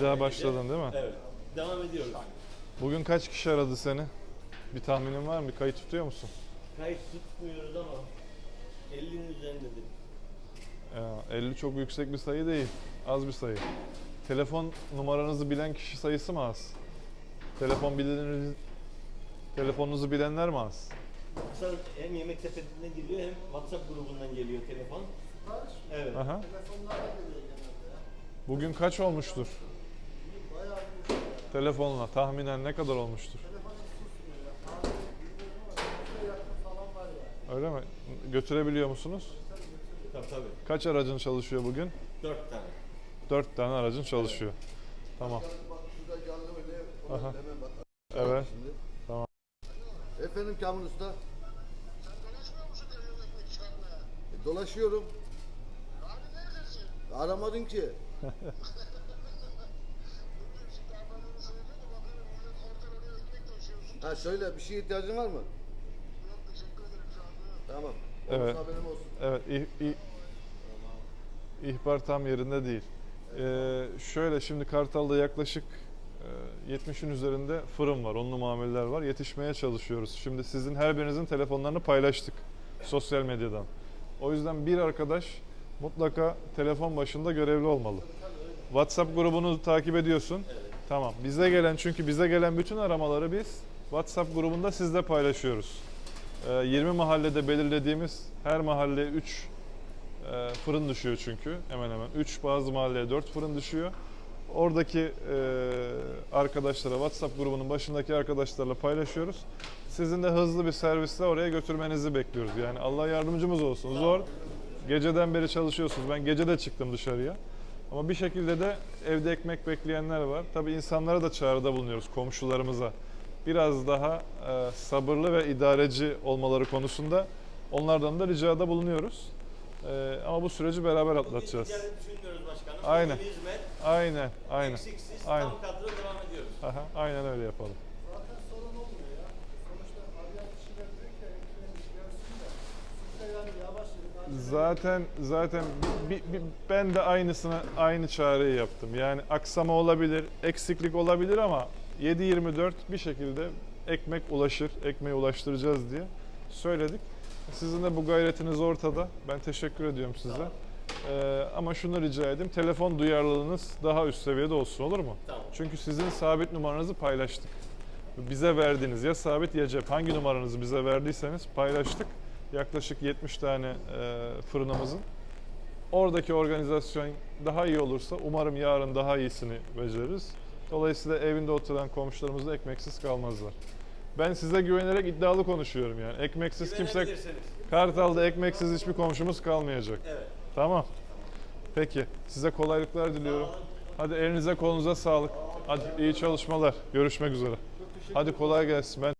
Bir daha başladın değil mi? Evet. Devam ediyoruz. Bugün kaç kişi aradı seni? Bir tahminin var mı? Bir kayıt tutuyor musun? Kayıt tutmuyoruz ama 50'nin üzerindedir. Ya, 50 çok yüksek bir sayı değil. Az bir sayı. Telefon numaranızı bilen kişi sayısı mı az? Telefon bileniniz, telefonunuzu bilenler mi az? Kısa hem yemek sepetinden geliyor hem WhatsApp grubundan geliyor telefon. Evet. Aha. Bugün kaç olmuştur? Telefonla tahminen ne kadar olmuştur? Öyle mi? Götürebiliyor musunuz? Tabii tabii. Kaç aracın çalışıyor bugün? 4 tane. 4 tane aracın çalışıyor. Tamam. Aha. Evet. Şimdi. Tamam. Efendim Kamil Usta. E, dolaşıyorum. Aramadın ki. ha söyle bir şeye ihtiyacın var mı? Tamam. Olursa Evet. haberim olsun. Evet, ih- ih- ihbar tam yerinde değil. Ee, şöyle şimdi Kartal'da yaklaşık e, 70'in üzerinde fırın var, onlu mamuller var. Yetişmeye çalışıyoruz. Şimdi sizin her birinizin telefonlarını paylaştık sosyal medyadan. O yüzden bir arkadaş mutlaka telefon başında görevli olmalı. WhatsApp grubunu takip ediyorsun. Tamam. Bize gelen çünkü bize gelen bütün aramaları biz WhatsApp grubunda sizle paylaşıyoruz. Ee, 20 mahallede belirlediğimiz her mahalleye 3 e, fırın düşüyor çünkü hemen hemen. 3 bazı mahalleye 4 fırın düşüyor. Oradaki e, arkadaşlara WhatsApp grubunun başındaki arkadaşlarla paylaşıyoruz. Sizin de hızlı bir servisle oraya götürmenizi bekliyoruz. Yani Allah yardımcımız olsun. Zor. Geceden beri çalışıyorsunuz. Ben gece de çıktım dışarıya. Ama bir şekilde de evde ekmek bekleyenler var. Tabii insanlara da çağrıda bulunuyoruz komşularımıza. Biraz daha e, sabırlı ve idareci olmaları konusunda onlardan da ricada bulunuyoruz. E, ama bu süreci beraber atlatacağız. Başkanım. Aynen. Aynen, aynen. eksiksiz, Aynen. tam kadro devam ediyoruz. Aha, aynen öyle yapalım. Zaten zaten bi- bi- ben de aynısını aynı çareyi yaptım. Yani aksama olabilir, eksiklik olabilir ama 7-24 bir şekilde ekmek ulaşır, ekmeği ulaştıracağız diye söyledik. Sizin de bu gayretiniz ortada. Ben teşekkür ediyorum size. Ee, ama şunu rica edeyim, telefon duyarlılığınız daha üst seviyede olsun olur mu? Tamam. Çünkü sizin sabit numaranızı paylaştık. Bize verdiğiniz ya sabit ya cep hangi numaranızı bize verdiyseniz paylaştık. Yaklaşık 70 tane e, fırınımızın. Oradaki organizasyon daha iyi olursa umarım yarın daha iyisini beceririz. Dolayısıyla evinde oturan komşularımız da ekmeksiz kalmazlar. Ben size güvenerek iddialı konuşuyorum yani. Ekmeksiz kimse. Kartal'da ekmeksiz hiçbir komşumuz kalmayacak. Evet. Tamam. Peki. Size kolaylıklar diliyorum. Hadi elinize kolunuza sağlık. Hadi iyi çalışmalar. Görüşmek üzere. Hadi kolay gelsin. Ben